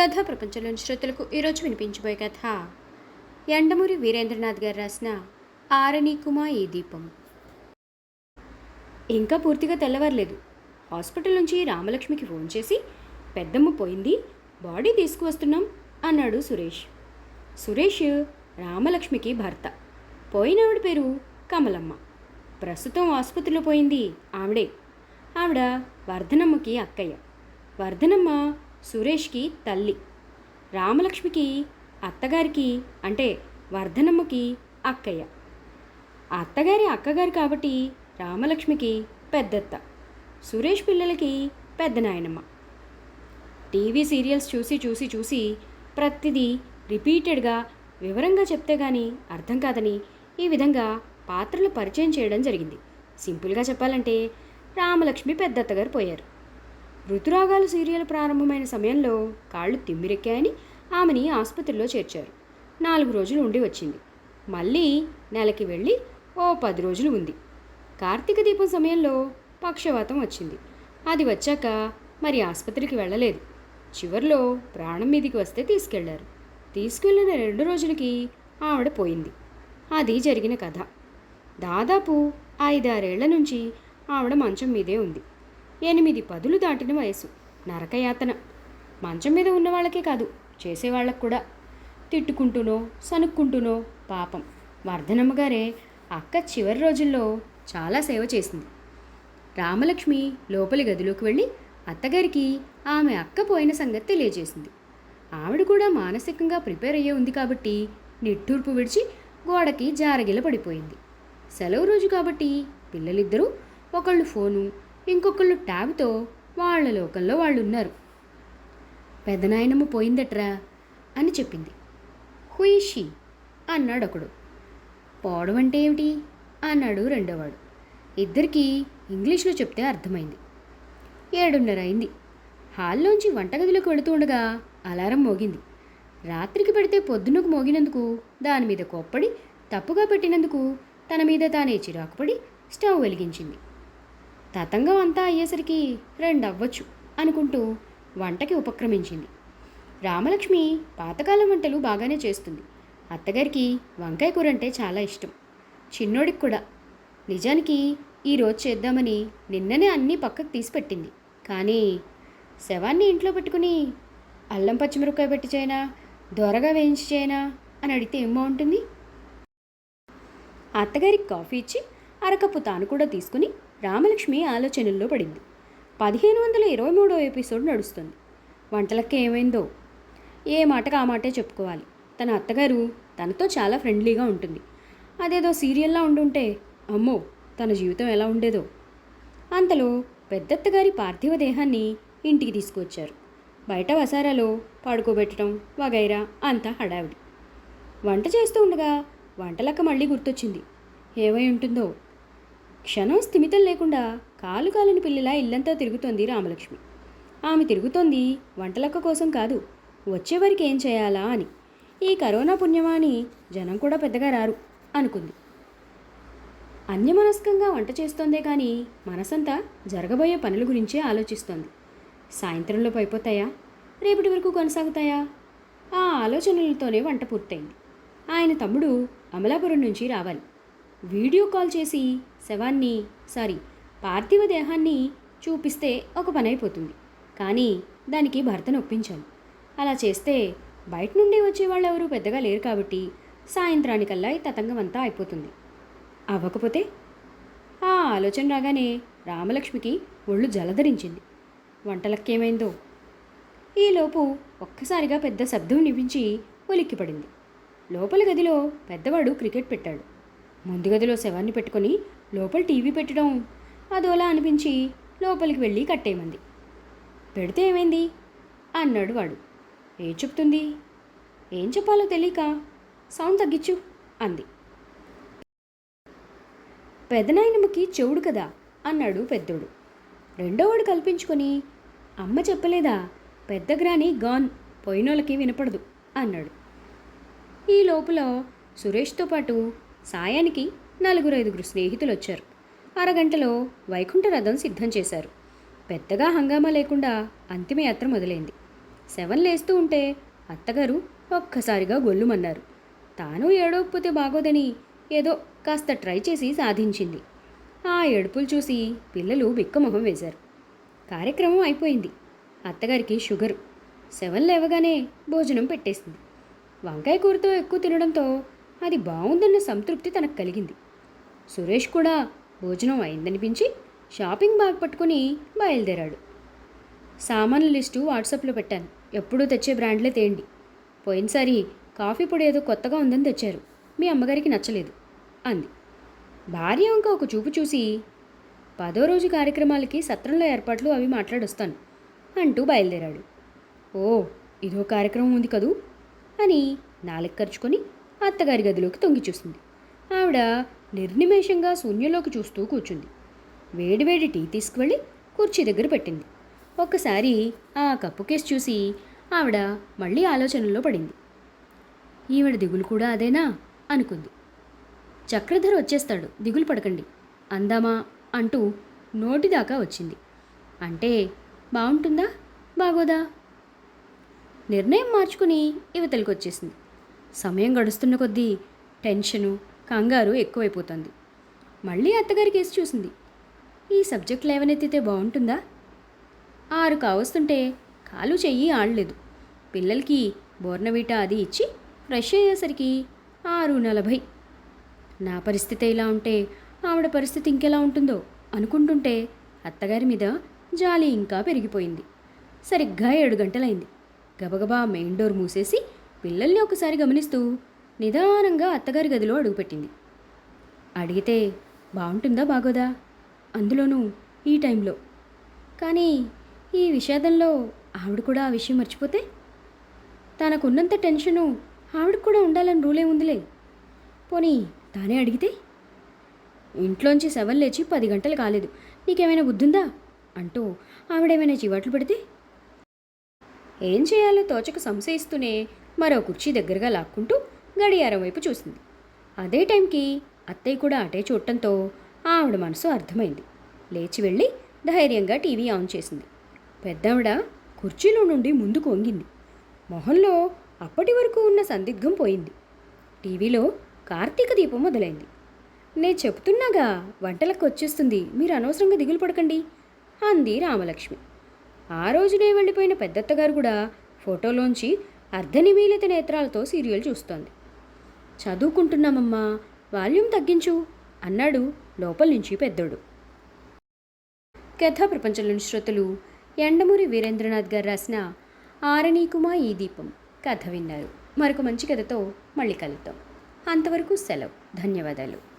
కథ ప్రపంచంలోని శ్రోతలకు ఈరోజు వినిపించబోయే కథ. ఎండమూరి వీరేంద్రనాథ్ గారు రాసిన ఆరణికుమా ఈ దీపం. ఇంకా పూర్తిగా తెల్లవారలేదు. హాస్పిటల్ నుంచి రామలక్ష్మికి ఫోన్ చేసి పెద్దమ్మ పోయింది బాడీ తీసుకువస్తున్నాం అన్నాడు సురేష్. సురేష్ రామలక్ష్మికి భర్త. పోయినవిడ పేరు కమలమ్మ. ప్రస్తుతం ఆసుపత్రిలో పోయింది ఆవిడే. ఆవిడ వర్ధనమ్మకి అక్కయ్య. వర్ధనమ్మ సురేష్కి తల్లి రామలక్ష్మికి అత్తగారికి అంటే వర్ధనమ్మకి అక్కయ్య. అత్తగారి అక్కగారు కాబట్టి రామలక్ష్మికి పెద్దత్త సురేష్ పిల్లలకి పెద్ద నాయనమ్మ. టీవీ సీరియల్స్ చూసి చూసి చూసి ప్రతిదీ రిపీటెడ్గా వివరంగా చెప్తే కానీ అర్థం కాదని ఈ విధంగా పాత్రలు పరిచయం చేయడం జరిగింది. సింపుల్గా చెప్పాలంటే రామలక్ష్మి పెద్దత్తగారు పోయారు. ఋతురాగాలు సీరియల్ ప్రారంభమైన సమయంలో కాళ్ళు తిమ్మిరెక్కాయని ఆమెని ఆసుపత్రిలో చేర్చారు. నాలుగు రోజులు ఉండి వచ్చింది. మళ్ళీ నెలకి వెళ్ళి ఓ పది రోజులు ఉంది. కార్తీక దీపం సమయంలో పక్షవాతం వచ్చింది. అది వచ్చాక మరి ఆసుపత్రికి వెళ్ళలేదు. చివర్లో ప్రాణం మీదికి వస్తే తీసుకెళ్ళారు. తీసుకెళ్ళిన రెండు రోజులకి ఆవిడ పోయింది. అది జరిగిన కథ. దాదాపు ఐదారేళ్ళ నుంచి ఆవిడ మంచం మీదే ఉంది. ఎనిమిది పదులు దాటిన వయసు. నరకయాతన. మంచం మీద ఉన్న వాళ్ళకే కాదు చేసేవాళ్ళకు కూడా. తిట్టుకుంటూనో సనుక్కుంటూనో పాపం. వర్ధనమ్మ గారే అక్క చివరి రోజుల్లో చాలా సేవ చేసింది. రామలక్ష్మి లోపలి గదిలోకి వెళ్ళి అత్తగారికి ఆమె అక్క పోయిన సంగతి తెలియజేసింది. ఆవిడ కూడా మానసికంగా ప్రిపేర్ అయ్యే ఉంది కాబట్టి నిట్టూర్పు విడిచి గోడకి జారగిల పడిపోయింది. సెలవు రోజు కాబట్టి పిల్లలిద్దరూ ఒకళ్ళు ఫోను ఇంకొకళ్ళు ట్యాబ్తో వాళ్ళ లోకంలో వాళ్ళు ఉన్నారు పెదనాయనమ్మ పోయిందట్రా అని చెప్పింది. హుయిషి అన్నాడు ఒకడు పోవడం అంటే ఏమిటి? అన్నాడు రెండోవాడు. ఇద్దరికీ ఇంగ్లీష్లో చెప్తే అర్థమైంది. ఏడున్నర అయింది హాల్లోంచి వంటగదిలోకి వెళుతూ ఉండగా అలారం మోగింది. రాత్రికి పెడితే పొద్దునకు మోగినందుకు దాని మీద కోప్పడి తప్పుగా పెట్టినందుకు తన మీద తానే చిరాకుపడి స్టవ్ వెలిగించింది. తతంగం అంతా అయ్యేసరికి రెండు అవ్వచ్చు అనుకుంటూ వంటకి ఉపక్రమించింది. రామలక్ష్మి పాతకాలం వంటలు బాగానే చేస్తుంది. అత్తగారికి వంకాయ కూర అంటే చాలా ఇష్టం. చిన్నోడికి కూడా. నిజానికి ఈరోజు చేద్దామని నిన్ననే అన్నీ పక్కకు తీసిపెట్టింది కానీ శవాన్ని ఇంట్లో పెట్టుకుని అల్లం పచ్చిమిరపకాయ పెట్టి చేయనా దొరగా వేయించి చేయనా అని అడిగితే ఏం బాగుంటుంది? అత్తగారికి కాఫీ ఇచ్చి అరకప్పు తాను కూడా తీసుకుని రామలక్ష్మి ఆలోచనల్లో పడింది. పదిహేను వందల ఇరవై మూడో ఎపిసోడ్ నడుస్తుంది. వంటలకి ఏమైందో? ఏ మాటకు ఆ మాటే చెప్పుకోవాలి. తన అత్తగారు తనతో చాలా ఫ్రెండ్లీగా ఉంటుంది. అదేదో సీరియల్లా ఉండుంటే అమ్మో తన జీవితం ఎలా ఉండేదో? అంతలో పెద్దత్తగారి పార్థివ దేహాన్ని ఇంటికి తీసుకువచ్చారు. బయట వసారాలో పడుకోబెట్టడం వగైరా అంతా హడావిడి. వంట చేస్తూ ఉండగా వంటలక్క మళ్ళీ గుర్తొచ్చింది. ఏమై ఉంటుందో? క్షణం స్థిమితం లేకుండా కాలు కాలని పిల్లిలా ఇల్లంతా తిరుగుతోంది రామలక్ష్మి. ఆమె తిరుగుతోంది వంటలక్క కోసం కాదు వచ్చేవారికి ఏం చేయాలా అని. ఈ కరోనా పుణ్యమాని జనం కూడా పెద్దగా రారు అనుకుంది. అన్యమనస్కంగా వంట చేస్తోందే కానీ మనసంతా జరగబోయే పనుల గురించే ఆలోచిస్తోంది. సాయంత్రంలోపు అయిపోతాయా రేపటి వరకు కొనసాగుతాయా? ఆ ఆలోచనలతోనే వంట పూర్తయింది. ఆయన తమ్ముడు అమలాపురం నుంచి రావాలి. వీడియో కాల్ చేసి శవాన్ని సారీ పార్థివ దేహాన్ని చూపిస్తే ఒక పని అయిపోతుంది. కానీ దానికి భర్తను ఒప్పించాలి అలా చేస్తే బయట నుండి వచ్చేవాళ్ళు ఎవరు పెద్దగా లేరు కాబట్టి సాయంత్రానికల్లా ఈ తతంగం అంతా అయిపోతుంది. అవ్వకపోతే? ఆ ఆలోచన రాగానే రామలక్ష్మికి ఒళ్ళు జలధరించింది. వంటలకేమైందో ఈలోపు ఒక్కసారిగా పెద్ద శబ్దం నిపించి ఉలిక్కిపడింది. లోపల గదిలో పెద్దవాడు క్రికెట్ పెట్టాడు. ముందు గదిలో శవాన్ని పెట్టుకొని లోపల టీవీ పెట్టడం. అదోలా అనిపించి లోపలికి వెళ్ళి కట్టేయమంది. పెడితే ఏమైంది? అన్నాడు వాడు. ఏం చెప్తుంది? ఏం చెప్పాలో తెలియక సౌండ్ తగ్గించు అంది. పెదనాయనమ్మకి చెవుడు కదా అన్నాడు పెద్దోడు. రెండోవాడు కల్పించుకొని అమ్మ చెప్పలేదా? పెద్దగ్రాని గాన్ పోయినోళ్ళకి వినపడదు అన్నాడు. ఈ లోపల సురేష్తో పాటు సాయానికి నలుగురు ఐదుగురు స్నేహితులు వచ్చారు అరగంటలో వైకుంఠ రథం సిద్ధం చేశారు. పెద్దగా హంగామా లేకుండా అంతిమయాత్ర మొదలైంది. సెవెన్ లేస్తూ ఉంటే అత్తగారు ఒక్కసారిగా గొల్లుమన్నారు. తాను ఏడవకపోతే బాగోదని ఏదో కాస్త ట్రై చేసి సాధించింది. ఆ ఏడుపులు చూసి పిల్లలు బిక్కమొహం వేశారు. కార్యక్రమం అయిపోయింది. అత్తగారికి షుగర్. సెవెన్ లేవగానే భోజనం పెట్టేసింది. వంకాయ కూరతో ఎక్కువ తినడంతో అది బాగుందన్న సంతృప్తి తనకు కలిగింది. సురేష్ కూడా భోజనం అయిందనిపించి షాపింగ్ బ్యాగ్ పట్టుకుని బయలుదేరాడు. సామాన్ల లిస్టు వాట్సాప్లో పెట్టాను. ఎప్పుడూ తెచ్చే బ్రాండ్లే తేండి. పోయినసారి కాఫీ పొడి ఏదో కొత్తగా ఉందని తెచ్చారు. మీ అమ్మగారికి నచ్చలేదు. అంది. భార్య ఇంకా ఒక చూపు చూసి పదో రోజు కార్యక్రమాలకి సత్రంలో ఏర్పాట్లు అవి మాట్లాడొస్తాను అంటూ బయలుదేరాడు. ఓ ఇదో కార్యక్రమం ఉంది కదూ? అని నాలుగు ఖర్చుకొని అత్తగారి గదిలోకి తొంగి చూసింది. ఆవిడ నిర్నిమేషంగా శూన్యంలోకి చూస్తూ కూర్చుంది. వేడివేడి టీ తీసుకువెళ్ళి కుర్చీ దగ్గర పెట్టింది. ఒక్కసారి ఆ కప్పు కేసు చూసి ఆవిడ మళ్ళీ ఆలోచనలో పడింది. ఈవిడ దిగులు కూడా అదేనా? అనుకుంది. చక్రధర్ వచ్చేస్తాడు దిగులు పడకండి అందామా అంటూ నోటిదాకా వచ్చింది. అంటే బాగుంటుందా? బాగోదా? నిర్ణయం మార్చుకుని ఇవతలకు వచ్చేసింది సమయం గడుస్తున్న కొద్దీ టెన్షను కంగారు ఎక్కువైపోతుంది. మళ్ళీ అత్తగారి కేసు చూసింది. ఈ సబ్జెక్ట్ లేవనెత్తితే బాగుంటుందా? ఆరు కావస్తుంటే కాలు చెయ్యి ఆడలేదు. పిల్లలకి బోర్నవీటా అది ఇచ్చి ఫ్రెష్ అయ్యేసరికి ఆరు నలభై. నా పరిస్థితి ఇలా ఉంటే ఆవిడ పరిస్థితి ఇంకెలా ఉంటుందో అనుకుంటుంటే అత్తగారి మీద జాలి ఇంకా పెరిగిపోయింది. సరిగ్గా ఏడు గంటలైంది. గబగబా మెయిన్ డోర్ మూసేసి పిల్లల్ని ఒకసారి గమనిస్తూ నిదానంగా అత్తగారి గదిలో అడుగుపెట్టింది. అడిగితే బాగుంటుందా బాగోదా? అందులోనూ ఈ టైంలో. కానీ ఈ విషాదంలో ఆవిడ కూడా ఆ విషయం మర్చిపోతే? తనకున్నంత టెన్షను ఆవిడకు కూడా ఉండాలని రూలే ఉందిలే. పోనీ తానే అడిగితే? ఇంట్లోంచి సెవెన్ లేచి పది గంటలు కాలేదు. నీకేమైనా బుద్ధుందా? అంటూ ఆవిడేమైనా చివాట్లు పెడితే? ఏం చేయాలో తోచక సంశయిస్తూనే మరో కుర్చీ దగ్గరగా లాక్కుంటూ గడియారం వైపు చూసింది. అదే టైంకి అత్తయ్య కూడా అటే చూడటంతో ఆవిడ మనసు అర్థమైంది. లేచి వెళ్ళి ధైర్యంగా టీవీ ఆన్ చేసింది. పెద్దావిడ కుర్చీలో నుండి ముందుకు వంగింది. మొహంలో అప్పటి వరకు ఉన్న సందిగ్ధం పోయింది. టీవీలో కార్తీక దీపం మొదలైంది. నేను చెప్తున్నాగా వంటలకు వచ్చేస్తుంది. మీరు అనవసరంగా దిగులు పడకండి అంది రామలక్ష్మి. ఆ రోజునే వెళ్ళిపోయిన పెద్దత్తగారు కూడా ఫోటోలోంచి అర్ధనిమీలిత నేత్రాలతో సీరియల్ చూస్తోంది. చదువుకుంటున్నామమ్మా వాల్యూమ్ తగ్గించు అన్నాడు లోపల నుంచి పెద్దోడు. కథా ప్రపంచంలోని శ్రోతలు ఎండమూరి వీరేంద్రనాథ్ గారు రాసిన ఆరణీకుమా ఈ దీపం కథ విన్నారు. మరొక మంచి కథతో మళ్ళీ కలుద్దాం. అంతవరకు సెలవు. ధన్యవాదాలు.